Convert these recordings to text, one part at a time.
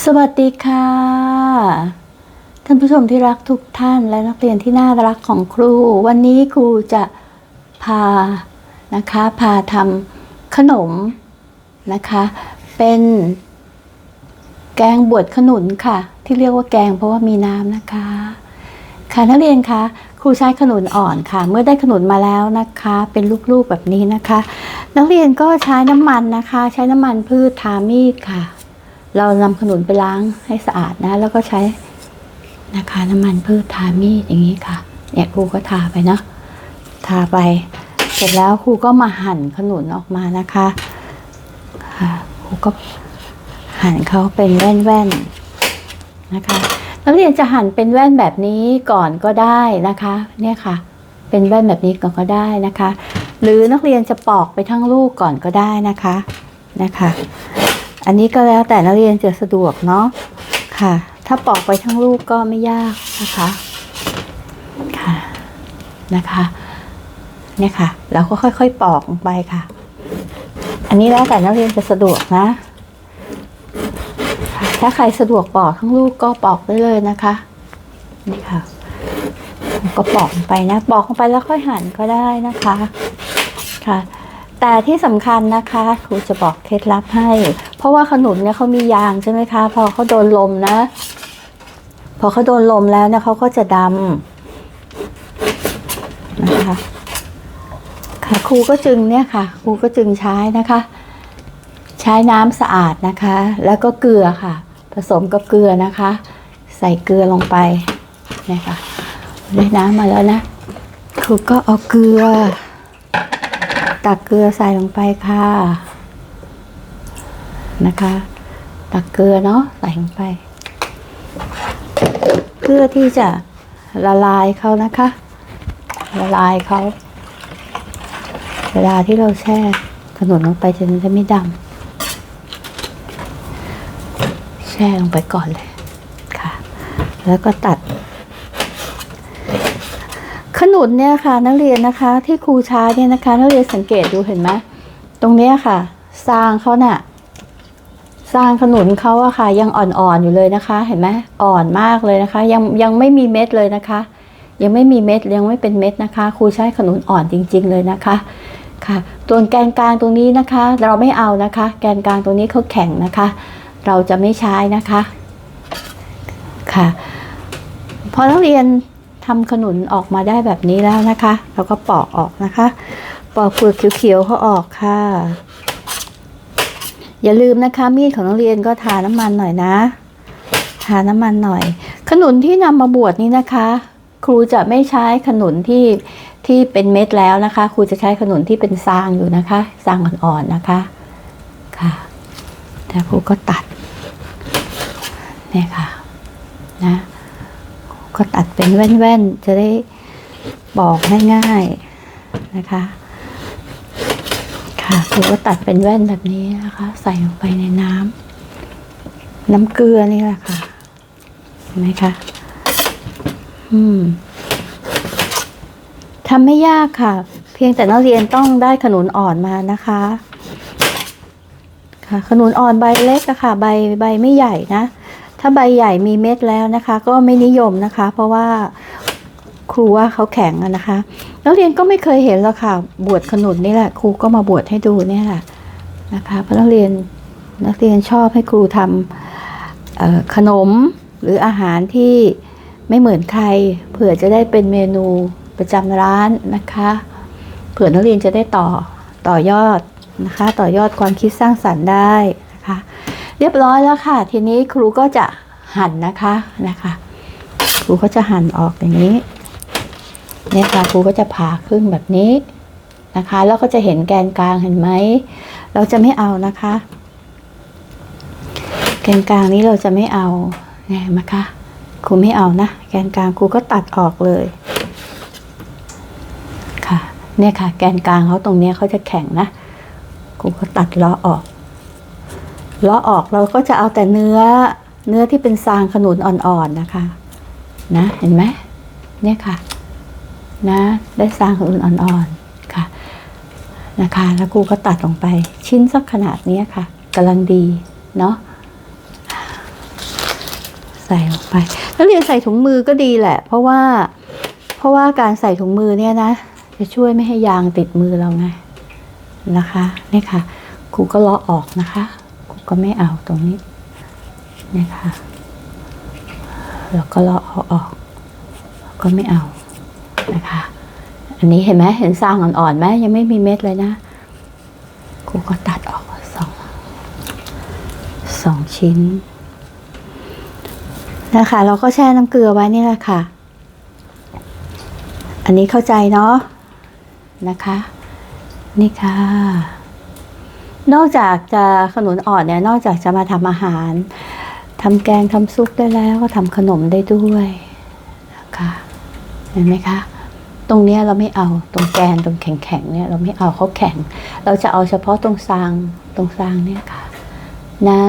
สวัสดีค่ะ ท่านผู้ชมที่รักทุกท่านและนักเรียนที่น่ารักของครู วันนี้ครูจะพานะคะพาทำขนมนะคะ เป็นแกงบวชขนุนค่ะ ที่เรียกว่าแกงเพราะว่ามีน้ำนะคะ ค่ะนักเรียนคะครูใช้ขนุนอ่อนค่ะ เมื่อได้ขนุนมาแล้วนะคะ เป็นลูกๆแบบนี้นะคะ นักเรียนก็ใช้น้ำมันนะคะ ใช้น้ำมันพืชทามีดค่ะ เรานำขนุนไปล้างให้สะอาดนะ แล้วก็ใช้นะคะน้ำมันพืชทามีดอย่างนี้ค่ะ เนี่ยครูก็ทาไปเนาะทาไป เสร็จแล้วครูก็มาหั่นขนุนออกมานะคะค่ะครูก็หั่นเขาเป็นแว่นๆนะคะนักเรียนจะหั่นเป็นแว่นแบบนี้ก่อนก็ได้นะคะ เนี่ยค่ะ เป็นแว่นแบบนี้ก่อนก็ได้นะคะ หรือนักเรียนจะปอกไปทั้งลูกก่อนก็ได้นะคะนะคะ อันนี้ก็แล้วแต่นักเรียนจะสะดวกเนาะค่ะ ถ้าปอกไปทั้งลูกก็ไม่ยากนะคะค่ะนะคะเนี่ยค่ะแล้วก็ค่อยๆปอกลงไปค่ะ อันนี้แล้วแต่นักเรียนจะสะดวกนะค่ะถ้าใครสะดวกปอกทั้งลูกก็ปอกได้เลยนะคะนี่ค่ะ ก็ปอกลงไปนะปอกลงไปแล้วค่อยหั่นก็ได้นะคะค่ะ แต่ที่สำคัญนะคะครูจะบอกเคล็ดลับให้ เพราะว่าขนุนเนี่ยเขามียางใช่ไหมคะ พอเขาโดนลมนะ พอเขาโดนลมแล้วเนี่ยเขาก็จะดำนะคะค่ะครูก็จึงเนี่ยค่ะครูก็จึงใช้นะคะ ใช้น้ำสะอาดนะคะ แล้วก็เกลือค่ะ ผสมกับเกลือนะคะ ใส่เกลือลงไปเนี่ยค่ะได้น้ำมาแล้วนะครูก็เอาเกลือ ตักเกลือใส่ลงไปค่ะ นะคะ ตักเกลือเนาะใส่ลงไป เพื่อที่จะละลายเขานะคะ ละลายเขาเวลาที่เราแช่ขนมลงไปจะจะไม่ดำแช่ลงไปก่อนเลยค่ะ แล้วก็ตัด ขนุนเนี่ยค่ะนักเรียนนะคะที่ครูใช้เนี่ยนะคะ นักเรียนสังเกตดูเห็นไหมตรงเนี้ยค่ะซางเขาน่ะซางขนุนเขาอะค่ะ ยังอ่อนๆอยู่เลยนะคะ เห็นไหมอ่อนมากเลยนะคะ ยังยังไม่มีเม็ดเลยนะคะ ยังไม่มีเม็ดยังไม่เป็นเม็ดนะคะ ครูใช้ขนุนอ่อนจริง ๆ เลยนะคะค่ะตัวแกนกลางตรงนี้นะคะ เราไม่เอานะคะ แกนกลางตรงนี้เขาแข็งนะคะ เราจะไม่ใช้นะคะค่ะพอนักเรียน ทำขนุนออกมาได้แบบนี้แล้วนะคะเราก็ปอกออกนะคะ ปอกเปลือกเขียวๆเขาออกค่ะ อย่าลืมนะคะ มีดของนักเรียนก็ทาน้ำมันหน่อยนะทาน้ำมันหน่อย ขนุนที่นำมาบวชนี้นะคะ ครูจะไม่ใช้ขนุนที่ที่เป็นเม็ดแล้วนะคะ ครูจะใช้ขนุนที่เป็นซางอยู่นะคะซางอ่อนๆนะคะค่ะแต่ครูก็ตัดเนี่ยค่ะนะ ก็ตัดเป็นแว่นๆ จะได้บอกง่ายๆนะคะ ค่ะครูก็ตัดเป็นแว่นแบบนี้นะคะ ใส่ลงไปในน้ำน้ำเกลือนี่แหละค่ะเห็นไหมคะอืมทำไม่ยากค่ะ เพียงแต่นักเรียนต้องได้ขนุนอ่อนมานะคะ ค่ะ ขนุนอ่อนใบเล็กอะค่ะ ใบใบไม่ใหญ่นะ ถ้าใบใหญ่มีเม็ดแล้วนะคะ ก็ไม่นิยมนะคะ เพราะว่าครูว่าเขาแข็งนะคะนักเรียนก็ไม่เคยเห็นหรอกค่ะบวชขนุนนี่แหละ ครูก็มาบวชให้ดูเนี่ยแหละนะคะเพราะนักเรียนนักเรียนชอบให้ครูทำขนมหรืออาหารที่ไม่เหมือนใครเผื่อจะได้เป็นเมนูประจำร้านนะคะเผื่อนักเรียนจะได้ต่อต่อยอดนะคะ ต่อยอดความคิดสร้างสรรค์ได้ เรียบร้อยแล้วค่ะ ทีนี้ครูก็จะหั่นนะคะนะคะ ครูก็จะหั่นออกอย่างนี้เนี่ยค่ะครูก็จะผ่าครึ่งแบบนี้นะคะ แล้วก็จะเห็นแกนกลางเห็นไหมเราจะไม่เอานะคะ แกนกลางนี้เราจะไม่เอาไงมาคะครูไม่เอานะแกนกลางครูก็ตัดออกเลยค่ะ เนี่ยค่ะ แกนกลางเขาตรงเนี้ยเขาจะแข็งนะครูก็ตัดล้อออก เลาะออกเราก็จะเอาแต่เนื้อเนื้อที่เป็นซางขนุนอ่อนๆนะคะ นะเห็นไหมเนี่ยค่ะ นะ ได้ซางขนุนอ่อนๆค่ะ นะคะ แล้วครูก็ตัดลงไป ชิ้นสักขนาดนี้ค่ะกำลังดีเนาะใส่ลงไปนักเรียนใส่ถุงมือก็ดีแหละ เพราะว่า เพราะว่าการใส่ถุงมือเนี่ยนะจะช่วยไม่ให้ยางติดมือเราไงนะคะนี่ค่ะครูก็เลาะออกนะคะ ก็ไม่เอาตรงนี้นี่ค่ะแล้วก็เลาะเอาออก ก็ไม่เอานะคะ อันนี้เห็นไหมเห็นซางอ่อนๆไหมยังไม่มีเม็ดเลยนะครูก็ตัดออกสองสองชิ้นนะคะ เราก็แช่น้ำเกลือไว้นี่แหละค่ะ อันนี้เข้าใจเนาะนะคะ นี่ค่ะ นอกจากจะขนุนอ่อนเนี่ย นอกจากจะมาทำอาหารทำแกงทำซุปได้แล้วก็ทำขนมได้ด้วยนะคะเห็นไหมคะ ตรงเนี้ยเราไม่เอาตรงแกนตรงแข็งๆเนี่ยเราไม่เอาเขาแข็ง เราจะเอาเฉพาะตรงซางตรงซางเนี่ยค่ะ นะ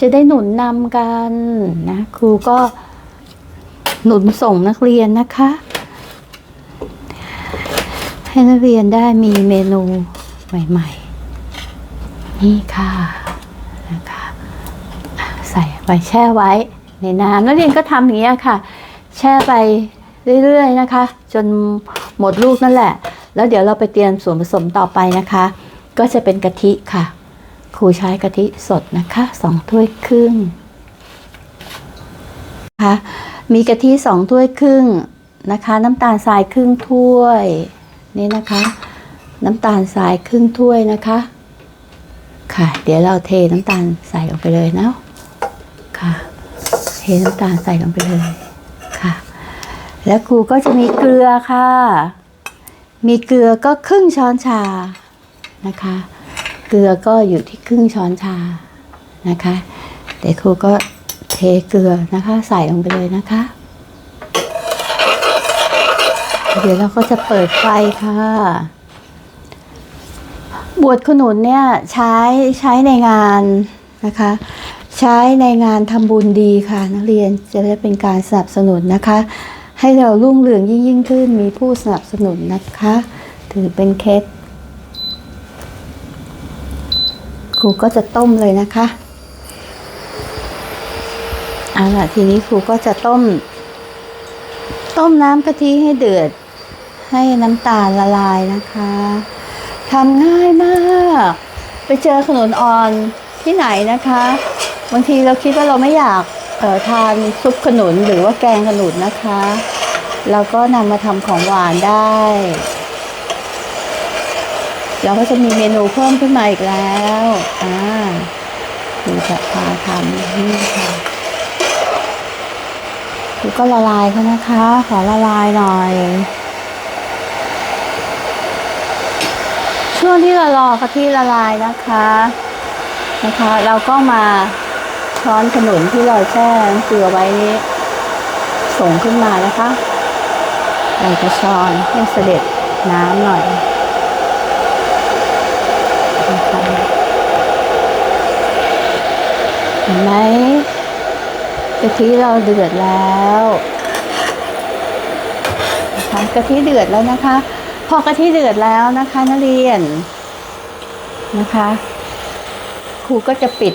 จะได้หนุนนำกันนะครูก็หนุนส่งนักเรียนนะคะ ให้นักเรียนได้มีเมนูใหม่ ๆ นี่ค่ะนะคะใส่ไปแช่ไว้ในน้ำนักเรียนก็ทำอย่างนี้ยค่ะ แช่ไปเรื่อยๆนะคะ จนหมดลูกนั่นแหละ แล้วเดี๋ยวเราไปเตรียมส่วนผสมต่อไปนะคะ ก็จะเป็นกะทิค่ะครูใช้กะทิสดนะคะสองถ้วยครึ่งนะคะมีกะทิสองถ้วยครึ่งนะคะ น้ำตาลทรายครึ่งถ้วยนี่นะคะ น้ำตาลทรายครึ่งถ้วยนะคะ ค่ะ เดี๋ยวเราเทน้ำตาลใส่ลงไปเลยนะค่ะ เทน้ำตาลใส่ลงไปเลยค่ะ แล้วครูก็จะมีเกลือค่ะ มีเกลือก็ครึ่งช้อนชานะคะ เกลือก็อยู่ที่ครึ่งช้อนชานะคะ เดี๋ยวครูก็เทเกลือนะคะใส่ลงไปเลยนะคะ เดี๋ยวเราก็จะเปิดไฟค่ะ บวชขนุนเนี่ยใช้ใช้ในงานนะคะ ใช้ในงานทำบุญดีค่ะ นักเรียนจะได้เป็นการสนับสนุนนะคะ ให้เรารุ่งเรืองยิ่งยิ่งขึ้นมีผู้สนับสนุนนะคะ ถือเป็นเคสครูก็จะต้มเลยนะคะเอาล่ะทีนี้ครูก็จะต้ม ต้มน้ำกะทิให้เดือด ให้น้ำตาลละลายนะคะ ทำง่ายมาก ไปเจอขนมอ่อนที่ไหนนะคะ บางทีเราคิดว่าเราไม่อยากทานซุปขนุนหรือว่าแกงขนุนนะคะ เราก็นำมาทำของหวานได้ เราก็จะมีเมนูเพิ่มขึ้นมาอีกแล้วอ่าดูจะพาทำนี่ค่ะดูก็ละลายเขานะคะ ขอละลายหน่อย ช่วงที่เรารอกะทิละลายนะคะ นะคะ เราก็มาช้อนขนุนที่เราแช่เกลือไว้นี้ส่งขึ้นมานะคะเราจะช้อนให้เสด็จน้ำหน่อยเห็นไหมกะทิเราเดือดแล้วนะคะกะทิเดือดแล้วนะคะ พอกะทิเดือดแล้วนะคะนักเรียนนะคะ ครูก็จะปิด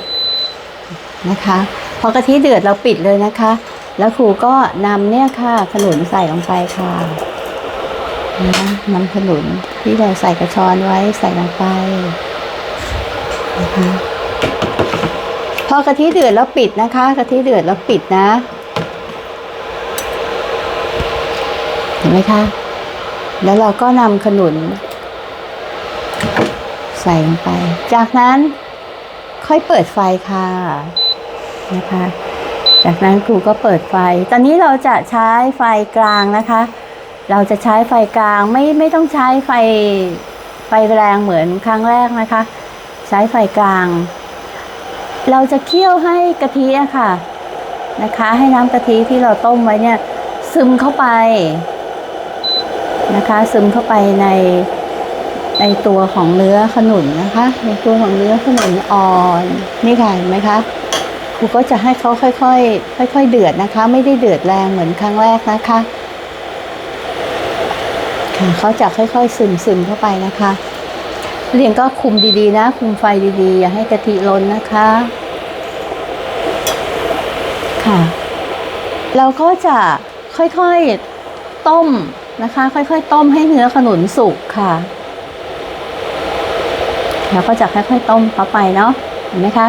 นะคะ พอกะทิเดือดเราปิดเลยนะคะ แล้วครูก็นำเนี่ยค่ะขนุนใส่ลงไปค่ะนะนำขนุนที่เราใส่กระชอนไว้ใส่ลงไปนะคะพอกะทิเดือดแล้วปิดนะคะกะทิเดือดแล้วปิดนะ เห็นไหมคะ แล้วเราก็นำขนุน ใส่ลงไป จากนั้นค่อยเปิดไฟค่ะนะคะ จากนั้นครูก็เปิดไฟ ตอนนี้เราจะใช้ไฟกลางนะคะ เราจะใช้ไฟกลางไม่ไม่ต้องใช้ไฟไฟแรงเหมือนครั้งแรกนะคะ ใช้ไฟกลาง เราจะเคี่ยวให้กะทิอะค่ะนะคะ ให้น้ำกะทิที่เราต้มไว้เนี่ย ซึมเข้าไป นะคะ ซึมเข้าไปในในตัวของเนื้อขนุนนะคะ ในตัวของเนื้อขนุนอ่อนนี่ค่ะเห็นไหมคะครูก็จะให้เขาค่อยๆ ค่อย ๆ เดือดนะคะ ไม่ได้เดือดแรงเหมือนครั้งแรกนะคะค่ะเขาจะค่อยๆ ซึมซึมเข้าไปนะคะเรียนก็คุมดีๆ นะ คุมไฟดีๆ อย่าให้กะทิล้นนะคะ ค่ะ เราก็จะค่อยๆต้ม นะคะ ค่อยๆ ต้มให้เนื้อขนุนสุกค่ะ แล้วก็จะค่อยๆ ต้มเข้าไปเนาะเห็นไหมคะ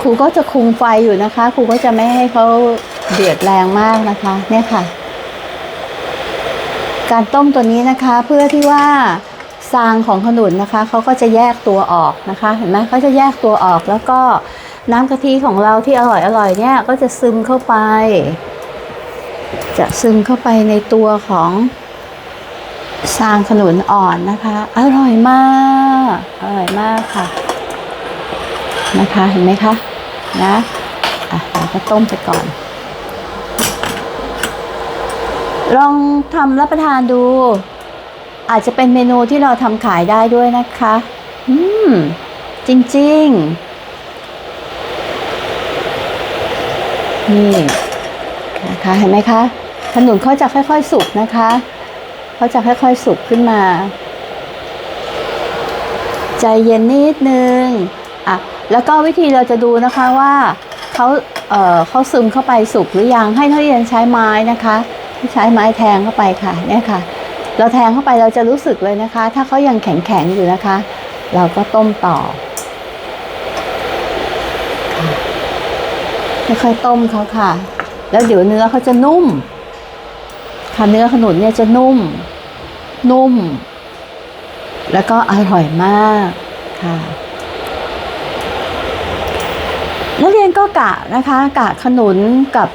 ครูก็จะคุมไฟอยู่นะคะครูก็จะไม่ให้เขาเดือดแรงมากนะคะ เนี่ยค่ะ การต้มตัวนี้นะคะ เพื่อที่ว่าซางของขนุนนะคะเขาก็จะแยกตัวออกนะคะ เห็นไหมเขาจะแยกตัวออกแล้วก็น้ำกะทิของเราที่อร่อยอร่อยๆเนี่ยก็จะซึมเข้าไป จะซึมเข้าไปในตัวของซางขนุนอ่อนนะคะ อร่อยมาก อร่อยมากค่ะ นะคะเห็นไหมคะนะอะเราก็ต้มไปก่อน ลองทำรับประทานดู อาจจะเป็นเมนูที่เราทำขายได้ด้วยนะคะ อืม จริง ๆ นี่ นะคะ เห็นไหมคะ ขนุนเขาจะค่อยๆ สุกนะคะเขาจะค่อยๆ สุกขึ้นมา ใจเย็นนิดนึงอะแล้วก็วิธีเราจะดูนะคะว่าเขาเอ่อเขาซึมเข้าไปสุกหรือยังให้นักเรียนใช้ไม้นะคะใช้ไม้แทงเข้าไปค่ะเนี่ยค่ะ เราแทงเข้าไปเราจะรู้สึกเลยนะคะ ถ้าเขายังแข็งๆอยู่นะคะ เราก็ต้มต่อค่ะค่อยๆต้มเขาค่ะ แล้วเดี๋ยวเนื้อเขาจะนุ่ม ค่ะเนื้อขนุนเนี่ยจะนุ่ม นุ่ม แล้วก็อร่อยมากค่ะนักเรียนก็กะนะคะกะขนุนกับ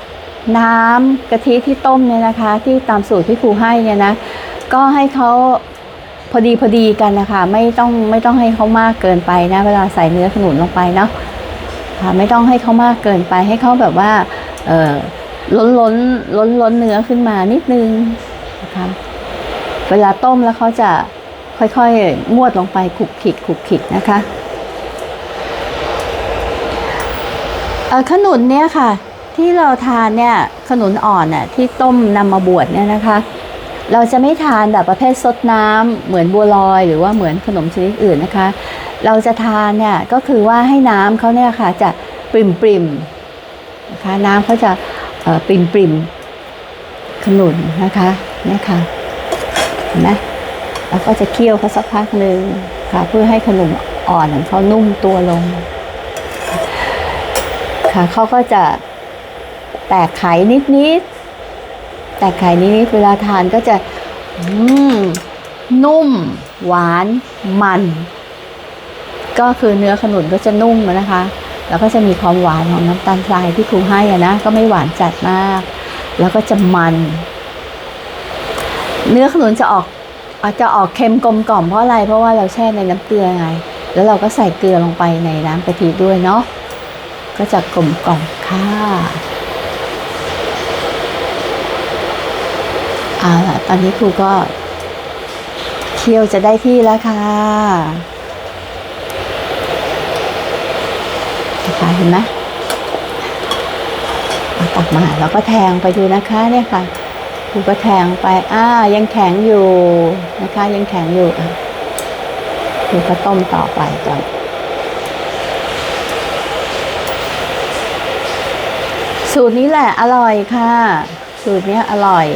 น้ำกะทิที่ต้มเนี่ยนะคะ ที่ตามสูตรที่ครูให้เนี่ยนะ ก็ให้เขาพอดีพอดีกันนะคะไม่ต้องไม่ต้องให้เขามากเกินไปนะ เวลาใส่เนื้อขนุนลงไปเนาะค่ะไม่ต้องให้เขามากเกินไปให้เขาแบบว่าเออ ล้นล้นล้นล้นเนื้อขึ้นมานิดนึงนะคะเวลาต้มแล้วเขาจะค่อยๆงวดลงไปขุกขิกขุกขิกนะคะขนุนเนี่ยค่ะ ที่เราทานเนี่ยขนุนอ่อนน่ะที่ต้มนำมาบวชเนี่ยนะคะ เราจะไม่ทานแบบประเภทซดน้ำเหมือนบัวลอยหรือว่าเหมือนขนมชนิดอื่นนะคะ เราจะทานเนี่ยก็คือว่าให้น้ำเขาเนี่ยค่ะจะปริมปริมๆนะคะน้ำเขาจะ ปริมปริมๆขนุนนะคะเนี่ยค่ะเห็นไหมแล้วก็จะเคี่ยวเขาสักพักหนึ่งค่ะ เพื่อให้ขนมอ่อนของเขานุ่มตัวลง ค่ะเขาก็จะแตกไข่นิดๆแตกไข่นิดๆเวลาทานก็จะอืมนุ่ม หวานมัน ก็คือเนื้อขนุนก็จะนุ่มนะคะ แล้วก็จะมีความหวานของน้ำตาลทรายที่ครูให้อะนะก็ไม่หวานจัดมาก แล้วก็จะมัน เนื้อขนุนจะออกอาจจะออกเค็มกลมกล่อมเพราะอะไร เพราะว่าเราแช่ในน้ำเกลือไง แล้วเราก็ใส่เกลือลงไปในน้ำกะทิด้วยเนาะก็จะกลมกล่อมค่ะเอาล่ะตอนนี้ครูก็เคี่ยวจะได้ที่แล้วค่ะนะ คะเห็นไหมเอาตักมาแล้วก็แทงไปดูนะคะเนี่ยค่ะครูก็แทงไปอ่ายังแข็งอยู่นะคะ ยังแข็งอยู่อะครูก็ต้มต่อไปก่อนสูตรนี้แหละอร่อยค่ะ สูตรเนี้ยอร่อย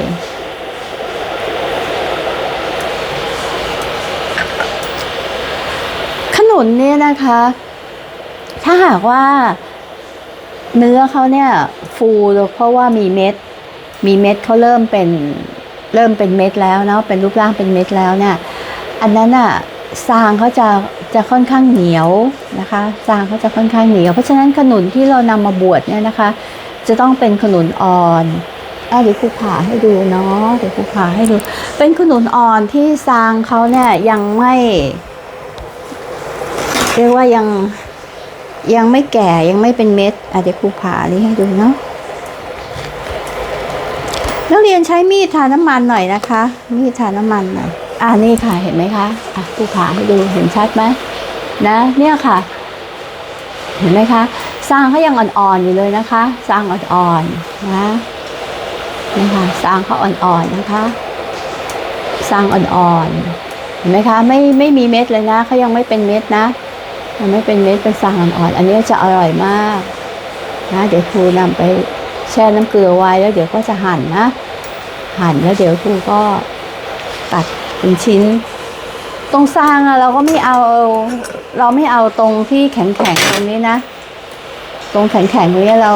ขนุนเนี่ยนะคะ ถ้าหากว่าเนื้อเขาเนี่ยฟูเพราะว่ามีเม็ด มีเม็ดเขาเริ่มเป็นเริ่มเป็นเม็ดแล้วเนาะเป็นรูปร่างเป็นเม็ดแล้วเนี่ย อันนั้นอะซางเขาจะจะค่อนข้างเหนียวนะคะซางเขาจะค่อนข้างเหนียว เพราะฉะนั้นขนุนที่เรานำมาบวชเนี่ยนะคะ จะต้องเป็นขนุนอ่อนอะเดี๋ยวครูผ่าให้ดูเนาะเดี๋ยวครูผ่าให้ดู เป็นขนุนอ่อนที่ซางเขาเนี่ยยังไม่เรียกว่ายัง ยังไม่แก่ยังไม่เป็นเม็ดอะเดี๋ยวครูผ่านี้ให้ดูเนาะนักเรียนใช้มีดทาน้ำมันหน่อยนะคะ มีดทาน้ำมันหน่อยอ่านี่ค่ะเห็นไหมคะอะครูผ่าให้ดูเห็นชัดไหมนะ เนี่ยค่ะ เห็นไหมคะสร้างเขายังอ่อนๆอยู่เลยนะคะ สร้างอ่อนๆนะนี่ค่ะสร้างเขาอ่อนๆนะคะสร้างอ่อนๆเห็นไหมคะ ไม่ไม่มีเม็ดเลยนะเขายังไม่เป็นเม็ดนะ ยังไม่เป็นเม็ดเป็นสางอ่อนๆอันนี้จะอร่อยมากนะเดี๋ยวครูนำไปแช่น้ำเกลือไว้แล้วเดี๋ยวก็จะหั่นนะ หั่นแล้วเดี๋ยวครูก็ตัดเป็นชิ้น ตรงซางอะเราก็ไม่เอา เราไม่เอาตรงที่แข็งๆตรงนี้นะ ตรงแข็งๆตรงนี้เรา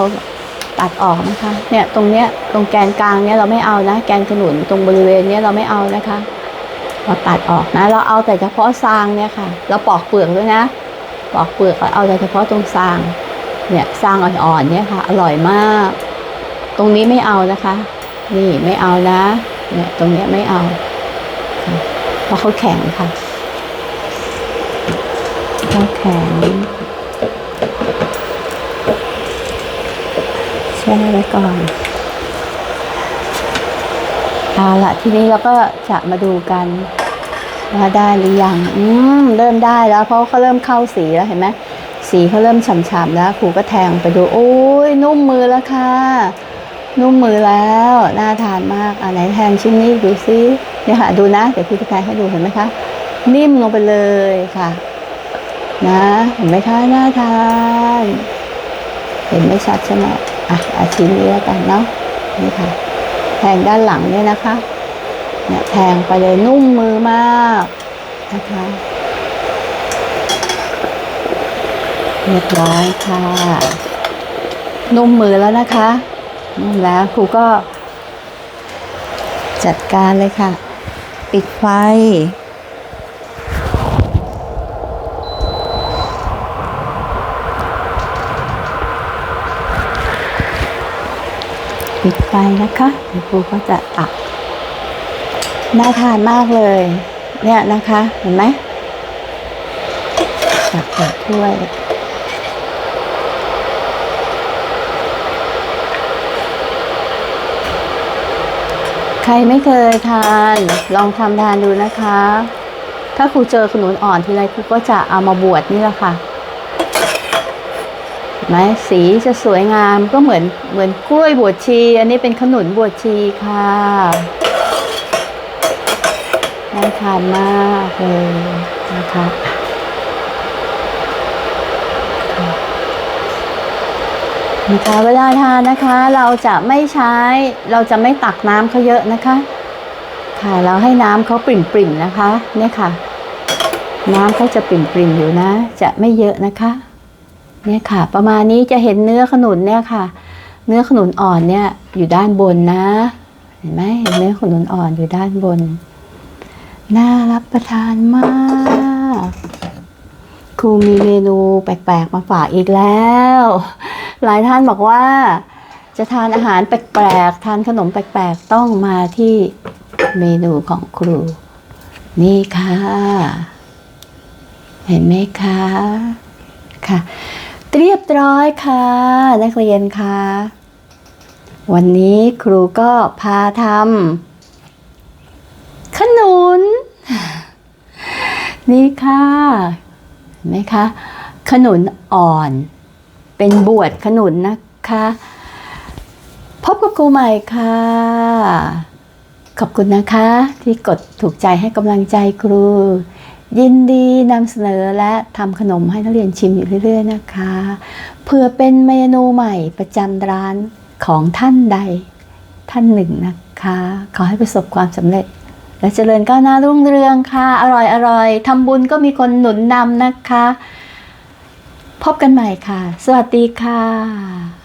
ตัดออกนะคะ เนี่ยตรงเนี้ยตรงแกนกลางเนี้ยเราไม่เอานะ แกนขนุนตรงบริเวณเนี้ยเราไม่เอานะคะ เราตัดออกนะ เราเอาแต่เฉพาะซางเนี่ยค่ะ เราปอกเปลือกด้วยนะ ปอกเปลือกเอาแต่เฉพาะตรงซางเนี่ยซางอ่อนๆเนี่ยค่ะ อร่อยมาก ตรงนี้ไม่เอานะคะ นี่ไม่เอานะเนี่ยตรงเนี้ยไม่เอาเพราะเขาแข็งค่ะเขาแข็งแช่ไว้ก่อนเอาละทีนี้เราก็จะมาดูกัน ว่าได้หรือยังอืมเริ่มได้แล้ว เพราะเขาเริ่มเข้าสีแล้วเห็นไหมสีเขาเริ่มฉ่ำๆแล้วครูก็แทงไปดูโอ้ยนุ่มมือแล้วค่ะ นุ่มมือแล้วน่าทานมากอะไหนแทงชิ้นนี้ดูซิเนี่ยค่ะดูนะเดี๋ยวพี่จะแทงให้ดูเห็นไหมคะนิ่มลงไปเลยค่ะ นะเห็นไหมคะน่าทาน เห็นไม่ชัดใช่ไหมอะอาชิ้นนี้แล้วกันเนาะนี่ค่ะแทงด้านหลังเนี่ยนะคะ เนี่ยแทงไปเลยนุ่มมือมากนะคะเรียบร้อยค่ะ นุ่มมือแล้วนะคะนุ่มแล้วครูก็ จัดการเลยค่ะ ปิดไฟปิดไฟนะคะครูก็จะตัก น่าทานมากเลย เนี่ยนะคะ เห็นไหมตักใส่ถ้วยใครไม่เคยทาน ลองทำทานดูนะคะ ถ้าครูเจอขนุนอ่อนทีไรครูก็จะเอามาบวชนี่แหละค่ะไหมสีจะสวยงามก็เหมือนเหมือนกล้วยบวชชี อันนี้เป็นขนุนบวชชีค่ะ น่าทานมากเลยนะคะนะคะเวลาทานนะคะเราจะไม่ใช้เราจะไม่ตักน้ำเขาเยอะนะคะ ค่ะเราให้น้ำเขาปริ่มๆนะคะเนี่ยค่ะ น้ำเขาจะปริ่มๆอยู่นะ จะไม่เยอะนะคะ เนี่ยค่ะ ประมาณนี้จะเห็นเนื้อขนุนเนี่ยค่ะ เนื้อขนุนอ่อนเนี่ยอยู่ด้านบนนะ เห็นไหมเห็นเนื้อขนุนอ่อนอยู่ด้านบน น่ารับประทานมาก ครูมีเมนูแปลกๆ มาฝากอีกแล้ว หลายท่านบอกว่า จะทานอาหารแปลกๆ ทานขนมแปลกๆ ต้องมาที่เมนูของครู นี่ค่ะ เห็นไหมคะ ค่ะ เรียบร้อยค่ะ นักเรียนค่ะ วันนี้ครูก็พาทำ นุน นี่ค่ะเห็นไหมคะ ขนุนอ่อน เป็นบวชขนุนนะคะ พบกับครูใหม่ค่ะ ขอบคุณนะคะ ที่กดถูกใจให้กำลังใจครู ยินดีนำเสนอและทำขนมให้นักเรียนชิมอยู่เรื่อย ๆ นะคะ เพื่อเป็นเมนูใหม่ประจำร้านของท่านใดท่านหนึ่งนะคะ ขอให้ประสบความสำเร็จ และเจริญก้าวหน้ารุ่งเรืองค่ะ อร่อยอร่อยทำบุญก็มีคนหนุนนำนะคะ พบกันใหม่ค่ะ สวัสดีค่ะ